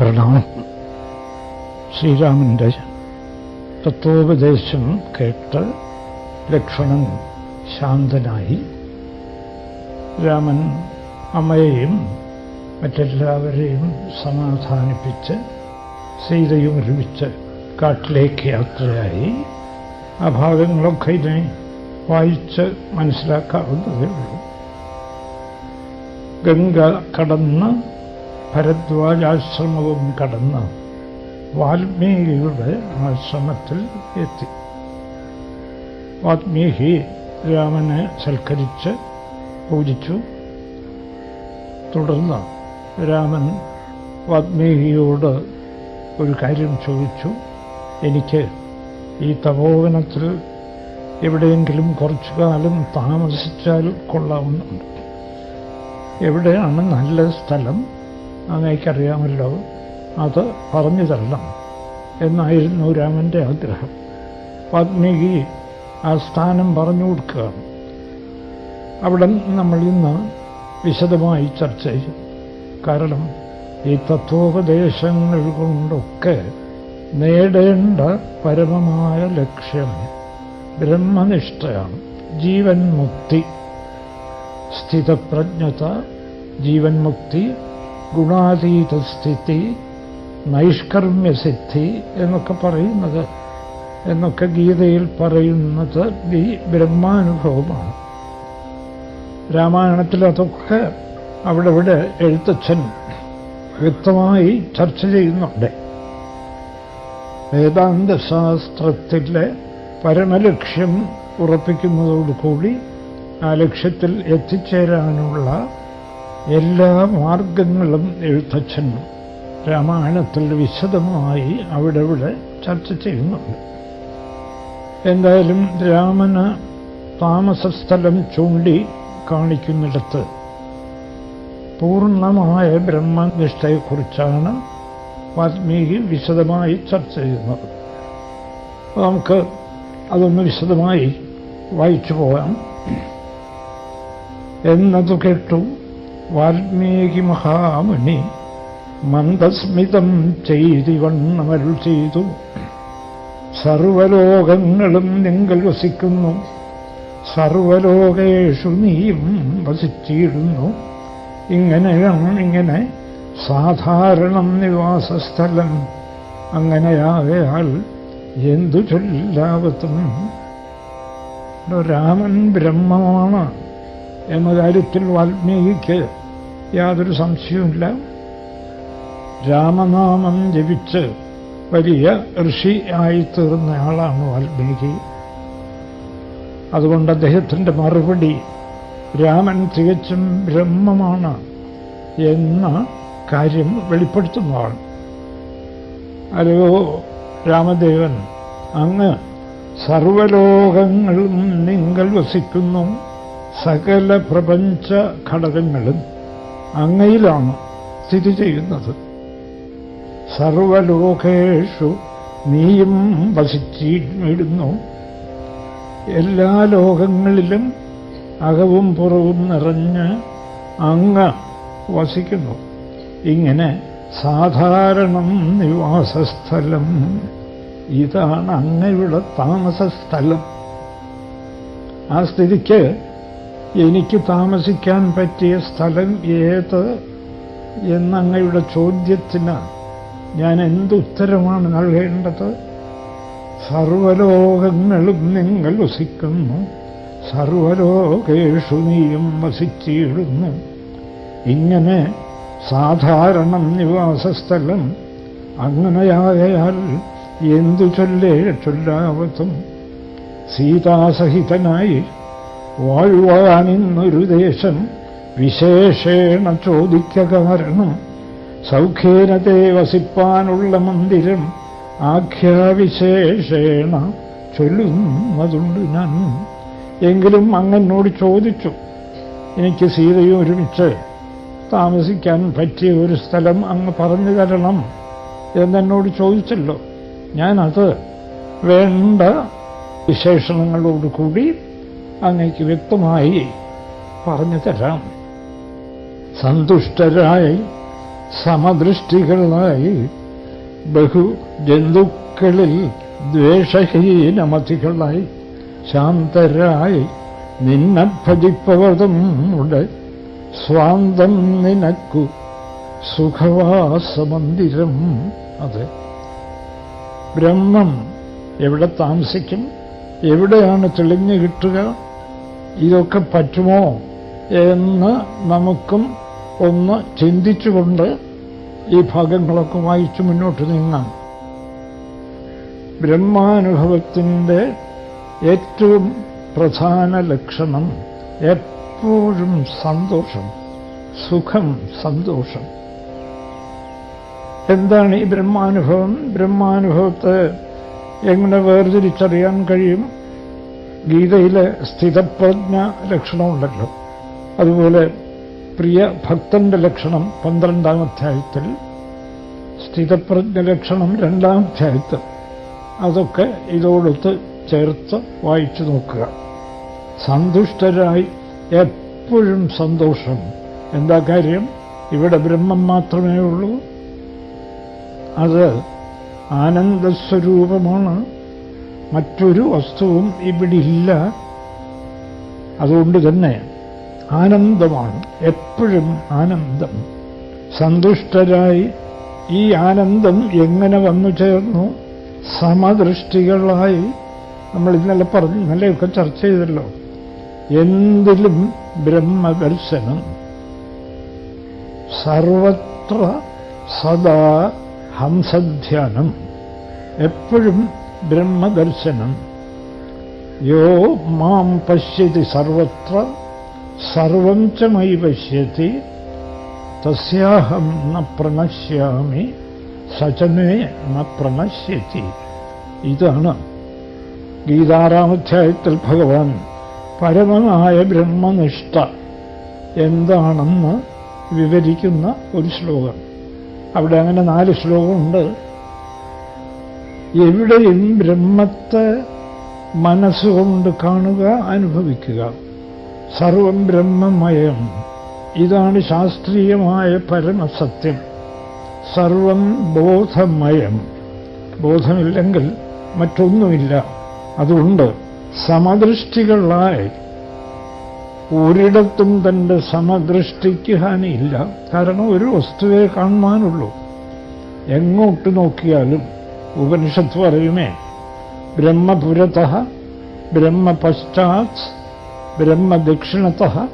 പ്രണാമം. ശ്രീരാമന്റെ തത്വോപദേശം കേട്ട് ലക്ഷ്മണൻ ശാന്തനായി രാമൻ അമ്മയെയും മറ്റെല്ലാവരെയും സമാധാനിപ്പിച്ച് സീതയും ഒരുമിച്ച് കാട്ടിലേക്ക് യാത്രയായി. ആ ഭാഗങ്ങളൊക്കെ ഇതിനെ വായിച്ച് മനസ്സിലാക്കാവുന്നതേ ഉള്ളൂ. ഗംഗ കടന്ന് ഭരദ്വാജാശ്രമവും കടന്ന് വാൽമീകിയുടെ ആശ്രമത്തിൽ എത്തി. വാൽമീകി രാമനെ സൽക്കരിച്ച് പൂജിച്ചു. തുടർന്ന് രാമൻ വാൽമീകിയോട് ഒരു കാര്യം ചോദിച്ചു. എനിക്ക് ഈ തപോവനത്തിൽ എവിടെയെങ്കിലും കുറച്ചു കാലം താമസിച്ചാൽ കൊള്ളാവുന്നുണ്ട് എവിടെയാണ് നല്ല സ്ഥലം? അങ്ങേക്കറിയാമല്ലോ അത് പറഞ്ഞു തരണം എന്നായിരുന്നു രാമന്റെ ആഗ്രഹം. വാൽമീകി ആ സ്ഥാനം പറഞ്ഞു കൊടുക്കുക അവിടെ നമ്മൾ ഇന്ന് വിശദമായി ചർച്ച ചെയ്യും. കാരണം ഈ തത്വോപദേശങ്ങൾ കൊണ്ടൊക്കെ നേടേണ്ട പരമമായ ലക്ഷ്യം ബ്രഹ്മനിഷ്ഠയാണ്. ജീവൻ മുക്തി. സ്ഥിതപ്രജ്ഞത ജീവൻ മുക്തി ഗുണാതീത സ്ഥിതി നൈഷ്കർമ്മ്യസിദ്ധി എന്നൊക്കെ പറയുന്നത്. എന്നൊക്കെ ഗീതയിൽ പറയുന്നത് ഈ ബ്രഹ്മാനുഭവമാണ്. രാമായണത്തിൽ അതൊക്കെ അവിടെ ഇവിടെ എഴുത്തച്ഛൻ വ്യക്തമായി ചർച്ച ചെയ്യുന്നുണ്ട്. വേദാന്തശാസ്ത്രത്തിലെ പരമലക്ഷ്യം ഉറപ്പിക്കുന്നതോടുകൂടി ആ ലക്ഷ്യത്തിൽ എത്തിച്ചേരാനുള്ള എല്ലാ മാർഗങ്ങളും എഴുത്തച്ഛൻ രാമായണത്തിൽ വിശദമായി അവിടെ ഇവിടെ ചർച്ച ചെയ്യുന്നുണ്ട്. എന്തായാലും രാമന് താമസസ്ഥലം ചൂണ്ടി കാണിക്കുന്നിടത്ത് പൂർണമായ ബ്രഹ്മനിഷ്ഠയെക്കുറിച്ചാണ് വാൽമീകി വിശദമായി ചർച്ച ചെയ്യുന്നത്. നമുക്ക് അതൊന്ന് വിശദമായി വായിച്ചു പോകാം. എന്നതു കേട്ടു വാൽമീകി മഹാമുനി മന്ദസ്മിതം ചെയ്തിവണ്ണമരുൾ ചെയ്തു. സർവലോകങ്ങളും നിങ്ങൾ വസിക്കുന്നു. സർവലോകേഷു നീയും വസിച്ചിടുന്നു ഇങ്ങനെയാണ് ഇങ്ങനെ സാധാരണം നിവാസസ്ഥലം. അങ്ങനെയാകയാൽ എന്തു ചൊല്ലാവത്തും രാമൻ ബ്രഹ്മമാണ്. എന്ന കാര്യത്തിൽ വാൽമീകിക്ക് യാതൊരു സംശയവുമില്ല. രാമനാമം ജപിച്ച് വലിയ ഋഷി ആയിത്തീർന്ന ആളാണ് വാൽമീകി. അതുകൊണ്ട് അദ്ദേഹത്തിന്റെ മറുപടി രാമൻ തികച്ചും ബ്രഹ്മമാണ് എന്ന കാര്യം വെളിപ്പെടുത്തുന്നതാണ് അല്ലയോ രാമദേവൻ അങ്ങ് സർവലോകങ്ങളും നിങ്ങൾ വസിക്കുന്നു. സകല പ്രപഞ്ച ഘടകങ്ങളും അങ്ങയിലാണ് സ്ഥിതി ചെയ്യുന്നത്. സർവലോകേഷു നീയും വസിച്ചിടുന്നു. എല്ലാ ലോകങ്ങളിലും അകവും പുറവും നിറഞ്ഞ് അങ്ങ് വസിക്കുന്നു. ഇങ്ങനെ സാധാരണം നിവാസസ്ഥലം ഇതാണ് അങ്ങയുടെ താമസസ്ഥലം. ആ സ്ഥിതിക്ക് എനിക്ക് താമസിക്കാൻ പറ്റിയ സ്ഥലം ഏത് എന്നങ്ങയുടെ ചോദ്യത്തിന് ഞാൻ എന്തുത്തരമാണ് നൽകേണ്ടത്? സർവലോകങ്ങളും നിങ്ങൾ വസിക്കുന്നു. സർവലോകേഷു നീയും വസിച്ചിടുന്നു. ഇങ്ങനെ സാധാരണം നിവാസസ്ഥലം അങ്ങനെയാകയാൽ എന്തു ചൊല്ലേ ചൊല്ലാവത്തും സീതാസഹിതനായി വാഴുവാനിന്നൊരു ദേശം വിശേഷേണ ചോദിക്ക കാരണം സൗഖ്യേനത്തെ വസിപ്പാനുള്ള മന്ദിരം ആഖ്യാവിശേഷേണ ചൊല്ലുന്നതുണ്ട് ഞാൻ. എങ്കിലും അങ്ങനോട് ചോദിച്ചു എനിക്ക് സീതയും ഒരുമിച്ച് താമസിക്കാൻ പറ്റിയ ഒരു സ്ഥലം അങ്ങ് പറഞ്ഞു തരണം എന്നെന്നോട് ചോദിച്ചല്ലോ. ഞാനത് വേണ്ട വിശേഷണങ്ങളോടുകൂടി അങ്ങയ്ക്ക് വ്യക്തമായി പറഞ്ഞു തരാം. സന്തുഷ്ടരായി സമദൃഷ്ടികളായി ബഹു ജന്തുക്കളിൽ ദ്വേഷഹീനമതികളായി ശാന്തരായി നിന്നെ ഭജിപ്പവതും ഉണ്ട് സ്വാന്തം നിനക്കു സുഖവാസമന്ദിരം അതെ. ബ്രഹ്മം എവിടെ താമസിക്കും? എവിടെയാണ് തെളിഞ്ഞു കിട്ടുക? ഇതൊക്കെ പറ്റുമോ എന്ന് നമുക്കും ഒന്ന് ചിന്തിച്ചുകൊണ്ട് ഈ ഭാഗങ്ങളൊക്കെ വായിച്ചു മുന്നോട്ട് നീങ്ങാം. ബ്രഹ്മാനുഭവത്തിന്റെ ഏറ്റവും പ്രധാന ലക്ഷണം എപ്പോഴും സന്തോഷം സുഖം സന്തോഷം. എന്താണ് ഈ ബ്രഹ്മാനുഭവം? ബ്രഹ്മാനുഭവത്തെ എങ്ങനെ വേർതിരിച്ചറിയാൻ കഴിയും? ഗീതയിലെ സ്ഥിതപ്രജ്ഞ ലക്ഷണമുണ്ടല്ലോ. അതുപോലെ പ്രിയ ഭക്തന്റെ ലക്ഷണം പന്ത്രണ്ടാം അധ്യായത്തിൽ സ്ഥിതപ്രജ്ഞ ലക്ഷണം രണ്ടാം അധ്യായത്തിൽ. അതൊക്കെ ഇതോടൊത്ത് ചേർത്ത് വായിച്ചു നോക്കുക. സന്തുഷ്ടരായി എപ്പോഴും സന്തോഷം. എന്താ കാര്യം? ഇവിടെ ബ്രഹ്മം മാത്രമേ ഉള്ളൂ. അത് ആനന്ദസ്വരൂപമാണ്. മറ്റൊരു വസ്തുവും ഇവിടില്ല. അതുകൊണ്ട് തന്നെ ആനന്ദമാണ്. എപ്പോഴും ആനന്ദം. സന്തുഷ്ടരായി ഈ ആനന്ദം എങ്ങനെ വന്നു ചേർന്നു? സമദൃഷ്ടികളായി. നമ്മൾ ഇന്നലെ പറഞ്ഞു ഇന്നലെയൊക്കെ ചർച്ച ചെയ്തല്ലോ. എന്തിലും ബ്രഹ്മദർശനം. സർവത്ര സദാ ഹംസധ്യാനം. എപ്പോഴും ബ്രഹ്മദർശനം. യോ മാം പശ്യതി സർവത്ര സർവം ച മൈ പശ്യതി തസ്യാഹം ന പ്രണശ്യാമി സചനേ ന പ്രണശ്യതി. ഇതാണ് ഗീതാരാമധ്യായത്തിൽ ഭഗവാൻ പരമനായ ബ്രഹ്മനിഷ്ഠ എന്താണെന്ന് വിവരിക്കുന്ന ഒരു ശ്ലോകം. അവിടെ അങ്ങനെ നാല് ശ്ലോകമുണ്ട്. എവിടെയും ബ്രഹ്മത്തെ മനസ്സുകൊണ്ട് കാണുക അനുഭവിക്കുക. സർവം ബ്രഹ്മമയം. ഇതാണ് ശാസ്ത്രീയമായ പരമസത്യം. സർവം ബോധമയം. ബോധമില്ലെങ്കിൽ മറ്റൊന്നുമില്ല. അതുകൊണ്ട് സമദൃഷ്ടികളായി ഒരിടത്തും തന്റെ സമദൃഷ്ടിക്ക് ഹാനിയില്ല. കാരണം ഒരു വസ്തുവേ കാണുവാനുള്ളൂ. എങ്ങോട്ട് നോക്കിയാലും ഉപനിഷത്ത് പറയുമേ ബ്രഹ്മപുരത ബ്രഹ്മപശ്ചാത് ബ്രഹ്മദക്ഷിണത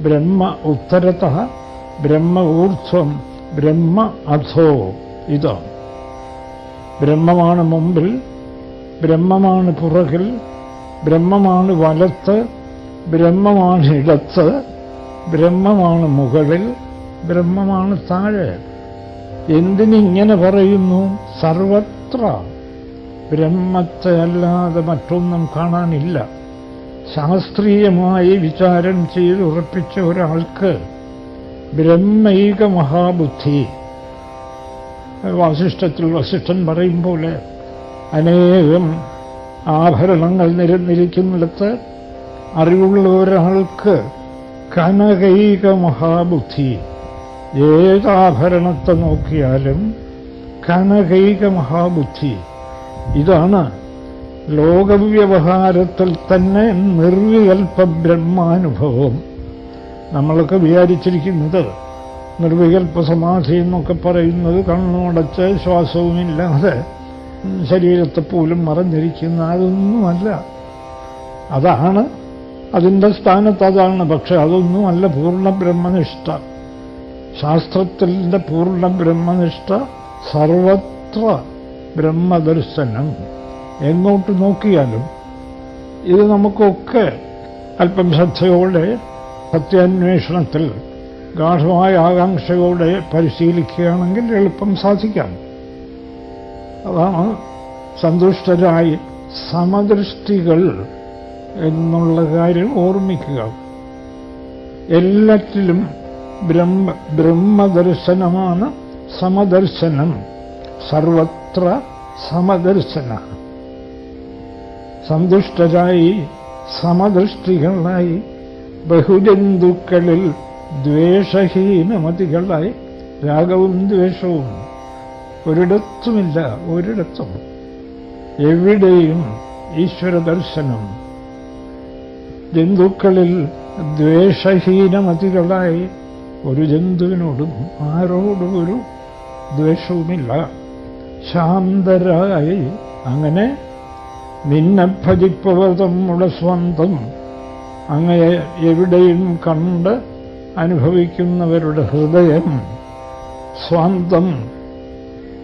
ബ്രഹ്മ ഉത്തരത ബ്രഹ്മ ഊർധ്വം ബ്രഹ്മ അധോ ഇതോ. ബ്രഹ്മമാണ് മുമ്പിൽ ബ്രഹ്മമാണ് പുറകിൽ ബ്രഹ്മമാണ് വലത്ത് ബ്രഹ്മമാണ് ഇടത്ത് ബ്രഹ്മമാണ് മുകളിൽ ബ്രഹ്മമാണ് താഴെ. എന്തിനിങ്ങനെ പറയുന്നു? സർവത്ര ബ്രഹ്മത്തെ അല്ലാതെ മറ്റൊന്നും കാണാനില്ല. ശാസ്ത്രീയമായി വിചാരം ചെയ്ത് ഉറപ്പിച്ച ഒരാൾക്ക് ബ്രഹ്മൈക മഹാബുദ്ധി. വാസിഷ്ഠത്തിൽ വസിഷ്ഠൻ പറയും പോലെ അനേകം ആഭരണങ്ങൾ നിരന്നിരിക്കുന്നിടത്ത് അറിവുള്ള ഒരാൾക്ക് കനകൈക മഹാബുദ്ധി. ഏതാഭരണത്തെ നോക്കിയാലും കനകൈക മഹാബുദ്ധി. ഇതാണ് ലോകവ്യവഹാരത്തിൽ തന്നെ നിർവികൽപ്പ ബ്രഹ്മാനുഭവം നമ്മളൊക്കെ വിചാരിച്ചിരിക്കുന്നത് നിർവികൽപ്പ സമാധി എന്നൊക്കെ പറയുന്നത് കണ്ണുടച്ച് ശ്വാസവുമില്ലാതെ ശരീരത്തെ പോലും മറഞ്ഞിരിക്കുന്ന അതൊന്നുമല്ല. അതാണ് അതിന്റെ സ്ഥാനത്ത് അതാണ് പക്ഷെ അതൊന്നുമല്ല പൂർണ ബ്രഹ്മനിഷ്ഠ ശാസ്ത്രത്തിന്റെ പൂർണ ബ്രഹ്മനിഷ്ഠ സർവത്ര ബ്രഹ്മദർശനം. എങ്ങോട്ട് നോക്കിയാലും ഇത് നമുക്കൊക്കെ അല്പം ശ്രദ്ധയോടെ സത്യാന്വേഷണത്തിൽ ഗാഠമായ ആകാംക്ഷയോടെ പരിശീലിക്കുകയാണെങ്കിൽ എളുപ്പം സാധിക്കാം. അതാണ് സന്തുഷ്ടരായി സമദൃഷ്ടികൾ എന്നുള്ള കാര്യം ഓർമ്മിക്കുക. എല്ലാറ്റിലും ബ്രഹ്മ ബ്രഹ്മദർശനമാണ് സമദർശനം സർവത്ര സമദർശന. സന്തുഷ്ടരായി സമദൃഷ്ടികളായി ബഹുജന്തുക്കളിൽ ദ്വേഷഹീനമതികളായി രാഗവും ദ്വേഷവും ഒരിടത്തുമില്ല ഒരിടത്തും. എവിടെയും ഈശ്വര ദർശനം ജന്തുക്കളിൽ ദ്വേഷഹീനമതികളായി ഒരു ജന്തുവിനോടും ആരോടും ഒരു ദ്വേഷവുമില്ല. ശാന്തരായി അങ്ങനെ നിന്നെ ഭജിപ്പവർ നമ്മുടെ സ്വന്തം. അങ്ങയെ എവിടെയും കണ്ട് അനുഭവിക്കുന്നവരുടെ ഹൃദയം സ്വന്തം.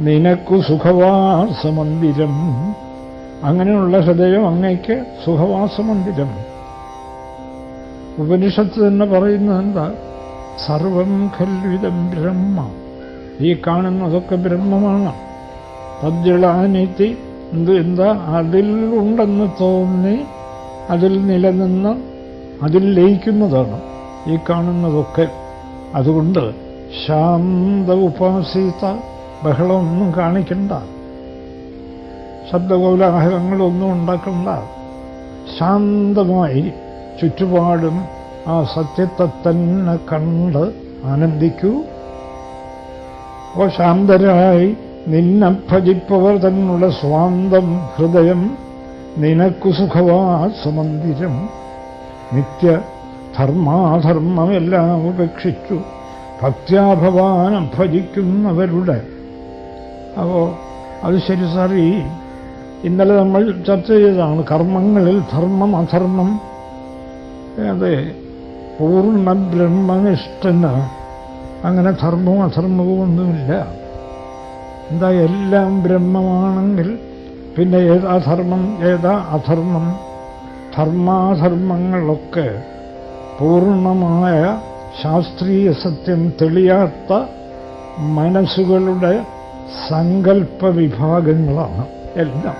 നിനക്കു സുഖവാസമന്ദിരം. അങ്ങനെയുള്ള ഹൃദയം അങ്ങയ്ക്ക് സുഖവാസമന്ദിരം. ഉപനിഷത്ത് തന്നെ പറയുന്നത് എന്താ? സർവം ഖൽവിതം ബ്രഹ്മ. ഈ കാണുന്നതൊക്കെ ബ്രഹ്മമാണ്. തദ്ജളാനിത്തി എന്ത് ഉണ്ടെന്ന് തോന്നി അതിൽ നിലനിന്ന് അതിൽ ലയിക്കുന്നതാണ് ഈ കാണുന്നതൊക്കെ. അതുകൊണ്ട് ശാന്ത ഉപാസീത ബഹളമൊന്നും കാണിക്കണ്ട. ശബ്ദകോലാഹലങ്ങളൊന്നും ഉണ്ടാക്കണ്ട. ശാന്തമായി ചുറ്റുപാടും ആ സത്യത്തെ തന്നെ കണ്ട് ആനന്ദിക്കൂ. ഓ ശാന്തരായി നിന്നെ ഭജിപ്പവർ തന്നുള്ള സ്വാന്തം ഹൃദയം നിനക്കു സുഖവാസമന്ദിരം നിത്യ ധർമാധർമ്മമെല്ലാം ഉപേക്ഷിച്ചു. ഭക്ത്യാഭവാനം ഭജിക്കുന്നവരുടെ. അപ്പോ അത് ശരി ഈ ഇന്നലെ നമ്മൾ ചർച്ച ചെയ്തതാണ് കർമ്മങ്ങളിൽ ധർമ്മം അധർമ്മം. അതെ പൂർണ ബ്രഹ്മനിഷ്ഠന് അങ്ങനെ ധർമ്മവും അധർമ്മവും ഒന്നുമില്ല. എന്താ എല്ലാം ബ്രഹ്മമാണെങ്കിൽ പിന്നെ ഏതാ ധർമ്മം ഏതാ അധർമ്മം? ധർമാധർമ്മങ്ങളൊക്കെ പൂർണമായ ശാസ്ത്രീയ സത്യം തെളിയാത്ത മനസ്സുകളുടെ സങ്കല്പ വിഭാഗങ്ങളാണ് എല്ലാം.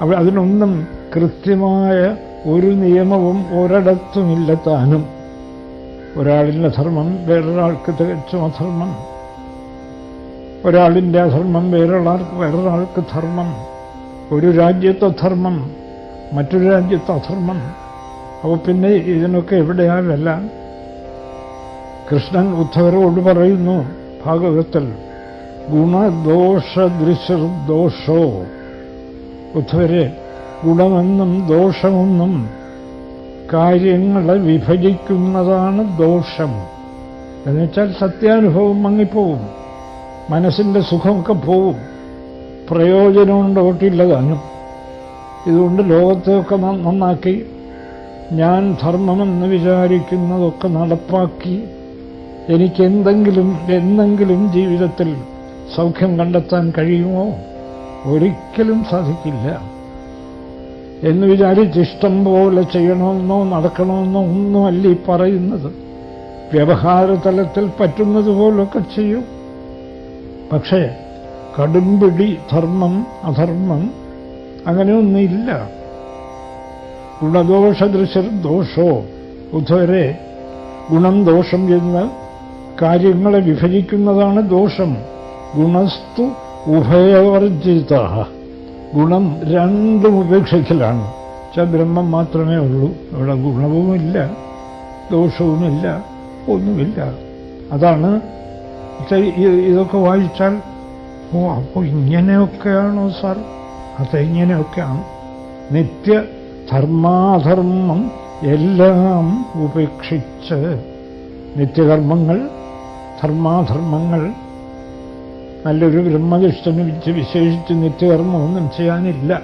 അവിടെ അതിനൊന്നും കൃത്യമായ ഒരു നിയമവും ഒരിടത്തുമില്ല താനും. ഒരാളിന്റെ ധർമ്മം വേറൊരാൾക്ക് തികച്ചും അധർമ്മം. ഒരാളിന്റെ അധർമ്മം വേറൊരാൾക്ക് വേറൊരാൾക്ക് ധർമ്മം. ഒരു രാജ്യത്തെ ധർമ്മം മറ്റൊരു രാജ്യത്തെ അധർമ്മം. അപ്പോൾ പിന്നെ ഇതിനൊക്കെ എവിടെയാ വില കൃഷ്ണൻ ഉദ്ധവരോട് പറയുന്നു ഭാഗവതത്തിൽ ഗുണദോഷദൃശർദോഷോ ഉദ്ധവരെ ഗുണമെന്നും ദോഷമെന്നും കാര്യങ്ങളെ വിഭജിക്കുന്നതാണ് ദോഷം. എന്നുവെച്ചാൽ സത്യാനുഭവം മങ്ങിപ്പോവും. മനസ്സിന്റെ സുഖമൊക്കെ പോവും. പ്രയോജനമുണ്ടോട്ടില്ല താനും. ഇതുകൊണ്ട് ലോകത്തെയൊക്കെ നന്നാക്കി ഞാൻ ധർമ്മമെന്ന് വിചാരിക്കുന്നതൊക്കെ നടപ്പാക്കി എനിക്കെന്തെങ്കിലും എന്തെങ്കിലും ജീവിതത്തിൽ സൗഖ്യം കണ്ടെത്താൻ കഴിയുമോ? ഒരിക്കലും സാധിക്കില്ല. എന്ന് വിചാരിച്ച് ഇഷ്ടം പോലെ ചെയ്യണമെന്നോ നടക്കണമെന്നോ ഒന്നുമല്ല ഈ പറയുന്നത്. വ്യവഹാര തലത്തിൽ പറ്റുന്നത് പോലൊക്കെ ചെയ്യും. പക്ഷേ കടുംപിടി ധർമ്മം അധർമ്മം അങ്ങനെയൊന്നുമില്ല. ഗുണദോഷദൃശർ ദോഷോ ഉദ്ധവരെ ഗുണം ദോഷം എന്ന് കാര്യങ്ങളെ വിഭജിക്കുന്നതാണ് ദോഷം. ഗുണസ്തു ഉഭയവർജിത ഗുണം രണ്ടും ഉപേക്ഷിക്കലാണ്. വെച്ചാൽ ബ്രഹ്മം മാത്രമേ ഉള്ളൂ. ഇവിടെ ഗുണവുമില്ല ദോഷവുമില്ല ഒന്നുമില്ല. അതാണ് ഇതൊക്കെ വായിച്ചാൽ ഓ അപ്പോൾ ഇങ്ങനെയൊക്കെയാണോ സാർ? അതെങ്ങനെയൊക്കെയാണ് നിത്യ ധർമാധർമ്മം എല്ലാം ഉപേക്ഷിച്ച് നിത്യകർമ്മങ്ങൾ ധർമാധർമ്മങ്ങൾ നല്ലൊരു ബ്രഹ്മനിഷ്ഠന് വിശേഷിച്ച് നിത്യകർമ്മമൊന്നും ചെയ്യാനില്ല.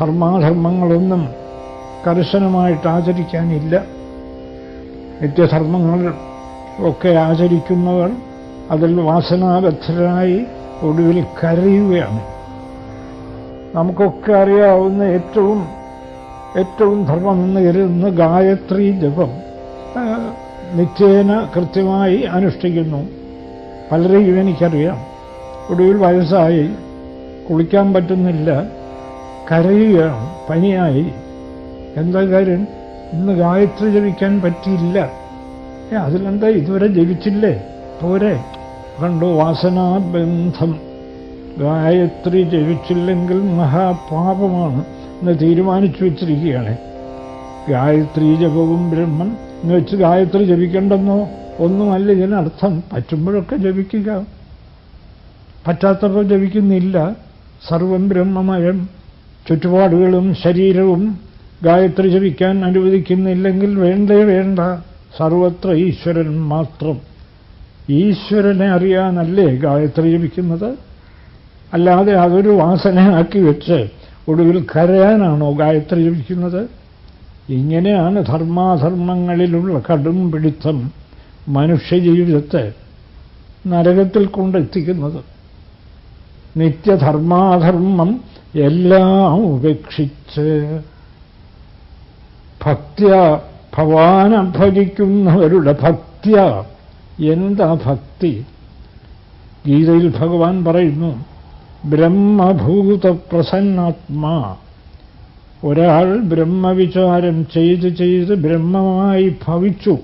ധർമാധർമ്മങ്ങളൊന്നും കർശനമായിട്ട് ആചരിക്കാനില്ല. നിത്യധർമ്മങ്ങൾ ഒക്കെ ആചരിക്കുന്നവർ അതിൽ വാസനാബദ്ധരായി ഒടുവിൽ കരയുകയാണ്. നമുക്കൊക്കെ അറിയാവുന്ന ഏറ്റവും ഏറ്റവും ധർമ്മമെന്ന് കരുതുന്ന ഗായത്രി ജപം നിത്യേന കൃത്യമായി അനുഷ്ഠിക്കുന്നു. പലരെയും എനിക്കറിയാം. ഒടുവിൽ വയസ്സായി. കുളിക്കാൻ പറ്റുന്നില്ല. കരയുകയാണ്. പനിയായി. എന്താ കാര്യം? ഇന്ന് ഗായത്രി ജപിക്കാൻ പറ്റിയില്ല. അതിലെന്താ? ഇതുവരെ ജപിച്ചില്ലേ? പോരെ. കണ്ടു വാസനാബന്ധം. ഗായത്രി ജപിച്ചില്ലെങ്കിൽ മഹാപാപമാണ് എന്ന് തീരുമാനിച്ചു വെച്ചിരിക്കുകയാണ്. ഗായത്രി ജപവും ബ്രഹ്മൻ എന്ന് വെച്ച് ഗായത്രി ജപിക്കണ്ടെന്നോ? ഒന്നുമല്ല ഇതിനർത്ഥം. പറ്റുമ്പോഴൊക്കെ ജപിക്കുക. പറ്റാത്തപ്പോൾ ജപിക്കുന്നില്ല. സർവം ബ്രഹ്മമയം. ചുറ്റുപാടുകളും ശരീരവും ഗായത്രി ജപിക്കാൻ അനുവദിക്കുന്നില്ലെങ്കിൽ വേണ്ടേ വേണ്ട. സർവത്ര ഈശ്വരൻ മാത്രം. ഈശ്വരനെ അറിയാനല്ലേ ഗായത്രി ജപിക്കുന്നത്? അല്ലാതെ അതൊരു വാസനയാക്കി വെച്ച് ഒടുവിൽ കരയാനാണോ ഗായത്രി ജപിക്കുന്നത്? ഇങ്ങനെയാണ് ധർമാധർമ്മങ്ങളിലുള്ള കടും പിടുത്തം മനുഷ്യജീവിതത്തെ നരകത്തിൽ കൊണ്ടെത്തിക്കുന്നത്. നിത്യധർമാധർമ്മം എല്ലാം ഉപേക്ഷിച്ച് ഭക്ത്യ ഭവാന ഭജിക്കുന്നവരുടെ ഭക്തിയ എന്താ ഭക്തി? ഗീതയിൽ ഭഗവാൻ പറയുന്നു ബ്രഹ്മഭൂത പ്രസന്നാത്മാ ഒരാൾ ബ്രഹ്മവിചാരം ചെയ്ത് ചെയ്ത് ബ്രഹ്മമായി ഭവിച്ചു.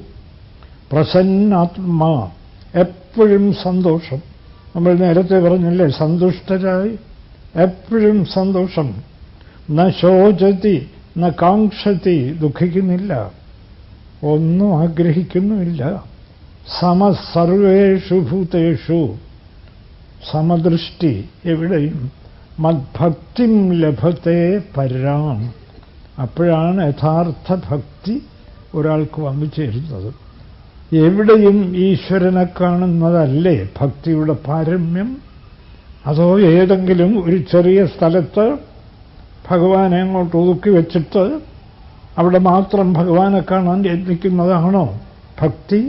പ്രസന്നാത്മാ. എപ്പോഴും സന്തോഷം. നമ്മൾ നേരത്തെ പറഞ്ഞല്ലേ സന്തുഷ്ടരായി എപ്പോഴും സന്തോഷം. ന ശോചതി ന കാക്ഷതി ദുഃഖിക്കുന്നില്ല. ഒന്നും ആഗ്രഹിക്കുന്നുമില്ല. സമസർവേഷു ഭൂതേഷു. സമദൃഷ്ടി എവിടെയും. മദ്ഭക്തിം ലഭത്തെ പരാം. അപ്പോഴാണ് യഥാർത്ഥ ഭക്തി ഒരാൾക്ക് വന്നു ചേരുന്നത്. എവിടെയും ഈശ്വരനെ കാണുന്നതല്ലേ ഭക്തിയുടെ പാരമ്യം? അതോ ഏതെങ്കിലും ഒരു ചെറിയ സ്ഥലത്ത് ഭഗവാനെ അങ്ങോട്ട് ഒതുക്കി വെച്ചിട്ട് അവിടെ മാത്രം ഭഗവാനെ കാണാൻ യത്നിക്കുന്നതാണോ ഭക്തി?